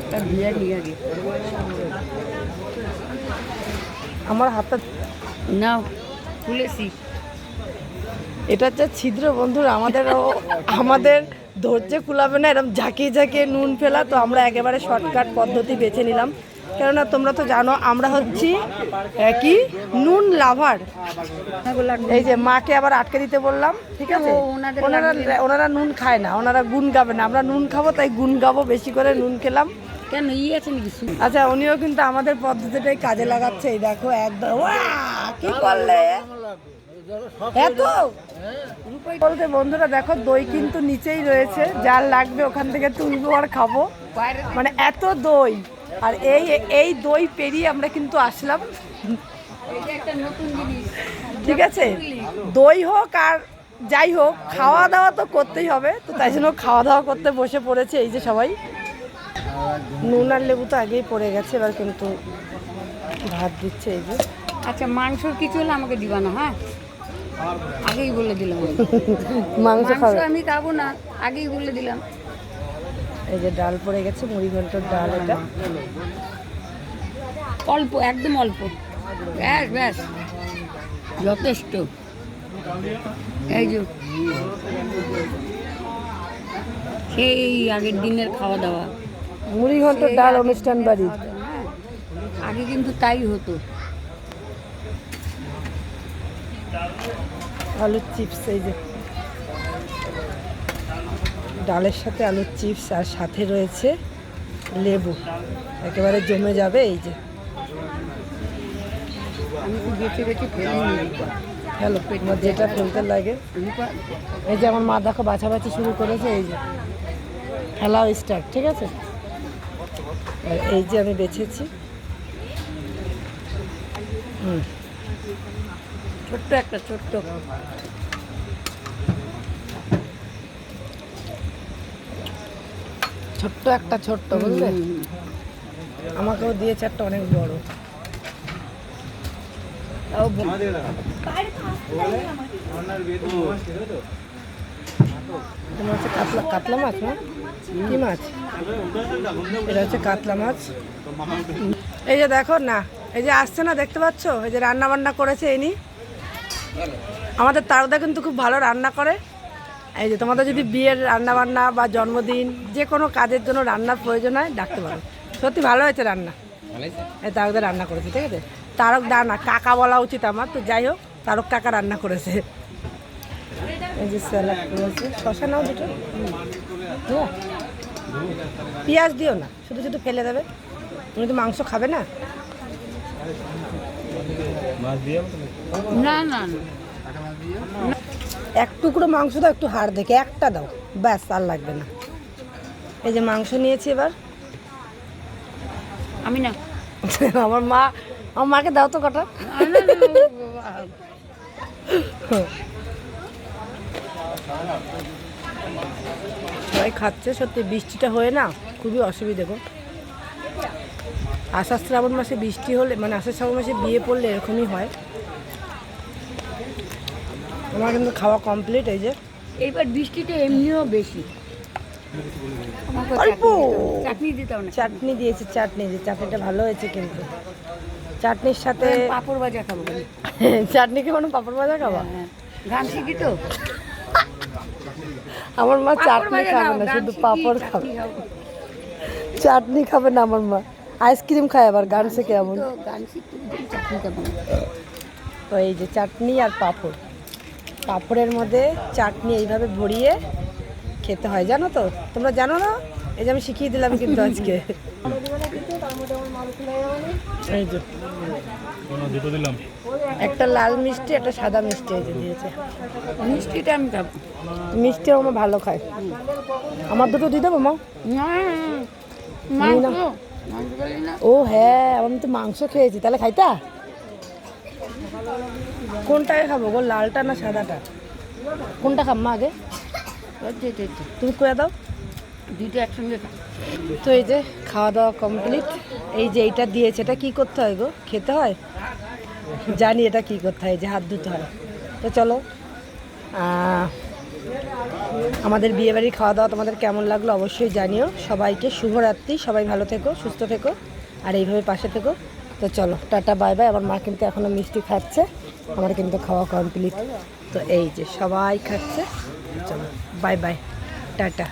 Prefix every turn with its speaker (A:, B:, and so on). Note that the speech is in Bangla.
A: একটা নিয়ে আগে।
B: আমার হাতটা
A: না খুলেছি।
B: এটা হচ্ছে ছিদ্র বন্ধুরা আমাদের আমাদের ধৈর্য কুলাবে না এরকম ঝাঁকিয়ে ঝাঁকিয়ে নুন ফেলা তো আমরা একেবারে শর্টকাট পদ্ধতি বেছে নিলাম। কেননা তোমরা তো জানো আমরা হচ্ছি কি? নুন লাভার। এই যে মাকে আবার আটকে দিতে বললাম ঠিক আছে? ওনারা ওনারা নুন খায় না ওনারা গুণ গাবে না। আমরা নুন খাব তাই গুণ গাবো বেশি করে নুন খেলাম।
A: কেন ই আছে নাকি
B: আচ্ছা উনিও কিন্তু আমাদের পদ্ধতিটাই কাজে লাগাচ্ছে এই দেখো একদম। কি করলে? এত? বলতে বন্ধুরা দেখো দই কিন্তু নিচেই রয়েছে যার লাগবে ওখান থেকে তুলবো আর খাব। মানে এত দই আর এই এই দই পেরিয়ে আমরা কিন্তু আসলাম। ঠিক আছে? দই হোক আর যাই হোক খাওয়া দাওয়া তো করতেই হবে তো তাই জন্য খাওয়া দাওয়া করতে বসে পড়েছে এই যে সবাই। নুন আর লেবু তো আগেই পড়ে গেছে এবার কিন্তু ভাত দিচ্ছে এই যে।
A: আচ্ছা মাংসর কিছু হলে আমাকে দিবা না হ্যাঁ? আগেই বলে দিলাম।
B: মাংস
A: আমি খাব না আগেই বলে দিলাম।
B: এই যে ডাল পড়ে গেছে মুড়ি ঘন্টর ডাল এটা।
A: অল্প একদম অল্প। ব্যাস ব্যাস। যথেষ্ট। এই যে সেই আগের দিনের খাওয়া দাওয়া
B: মুড়ি ঘন্টর ডাল অনুষ্ঠান বাড়ি।
A: হ্যাঁ। আগে কিন্তু তাই হতো।
B: আলুর চিপস এই যে। ডালের সাথে আলুর চিপস আর সাথে রয়েছে লেবু। একেবারে জমে যাবে এই যে। হ্যালো যেটা ফেলতে লাগে। এই যে আমার মা দেখো বাছাবাছি শুরু করেছে এই যে। খেলাও স্টার্ট ঠিক আছে? আর এই যে আমি বেছেছি। হুম।
A: ছোট্ট একটা ছোট্ট।
B: ছোট্ট একটা ছোট্ট বুঝলে? আমাকেও দিয়েছে একটা অনেক বড়। তাও তোমার হচ্ছে কাতলা কাতলা মাছ না? কি মাছ? এটা হচ্ছে কাতলা মাছ। এই যে দেখো না এই যে আসছে না দেখতে পাচ্ছ? এই যে রান্না বান্না করেছে ইনি। আমাদের তারদা কিন্তু খুব ভালো রান্না করে। এই যে তোমাদের যদি বিয়ের রান্না বান্না বা জন্মদিন যে কোনো কাজের জন্য রান্নার প্রয়োজন হয় ডাকতে পারো। সত্যি ভালো হয়েছে রান্না। এই তারকদা রান্না করেছে ঠিক আছে? তারক দা না কাকা বলা উচিত আমার তো যাই হোক তারক কাকা রান্না করেছে। এই যে স্যালাড করেছে। শশা নাও দুটো। পেঁয়াজ দিও না শুধু শুধু ফেলে দেবে। তুমি তো মাংস খাবে না?
A: না না না।
B: এক টুকরো মাংস দাও একটু হাড় দেখে একটা দাও। ব্যাস আর লাগবে না। এই যে মাংস নিয়েছি এবার।
A: আমি না।
B: আমার মা আমার মাকে দাও তো কটা। সবাই খাচ্ছে সত্যি বৃষ্টিটা হয়ে না খুবই অসুবিধে গো। আষাঢ় শ্রাবণ মাসে বৃষ্টি হলে মানে আষাঢ় শ্রাবণ মাসে বিয়ে পড়লে এরকমই হয়। আমার কিন্তু খাওয়া কমপ্লিট এই যে।
A: এইবার বৃষ্টিটা এমনিও বেশি।
B: অল্প।
A: চাটনি দিতাম না।
B: চাটনি দিয়েছি চাটনি দিয়ে চাটনিটা ভালো হয়েছে কিন্তু। চাটনির সাথে
A: পাপড় ভাজা খাব
B: চাটনি কেমন পাপড় ভাজা খাওয়া
A: হ্যাঁ গান শিখি তো?
B: আমার মা চাটনি খাবে না শুধু পাপড় খাবে। চাটনি খাবে না আমার মা। আইসক্রিম খায় আবার গান শেখে এমন।
A: তো গান শিখতে চাটনি খাব
B: তো এই যে চাটনি আর পাঁপড়। পাঁপড়ের মধ্যে চাটনি এইভাবে ভরিয়ে খেতে হয় জানো তো? তোমরা জানো না? এই যে আমি শিখিয়ে দিলাম কিন্তু আজকে। একটা লাল মিষ্টি একটা সাদা মিষ্টি এই যে দিয়েছে।
A: মিষ্টিটা আমি খাব।
B: মিষ্টি আমার ভালো খায়। আমার দুটো দিয়ে দেবো মা? ও হ্যাঁ আমি তো মাংস খেয়েছি। তাহলে খাইতা? কোনটাকে খাব গো লালটা না সাদাটা? কোনটা খাম্মা আগে। তুমি করে দাও।
A: দুটো একসঙ্গে
B: তো এই যে খাওয়া দাওয়া কমপ্লিট এই যে এইটা দিয়েছে এটা কি করতে হয় গো? খেতে হয়? জানি এটা কি করতে হয় যে হাত ধুতে হয়। তো চলো আমাদের বিয়েবাড়ির খাওয়া দাওয়া তোমাদের কেমন লাগল অবশ্যই জানিও। সবাইকে শুভরাত্রি সবাই ভালো থেকো সুস্থ থেকো আর এইভাবে পাশে থেকো। তো চলো, টাটা, বাই বাই। আমার মা কিন্তু এখনও মিষ্টি খাচ্ছে। আমার কিন্তু খাওয়া কমপ্লিট তো এই যে সবাই খাচ্ছে। চলো, বাই বাই। টাটা।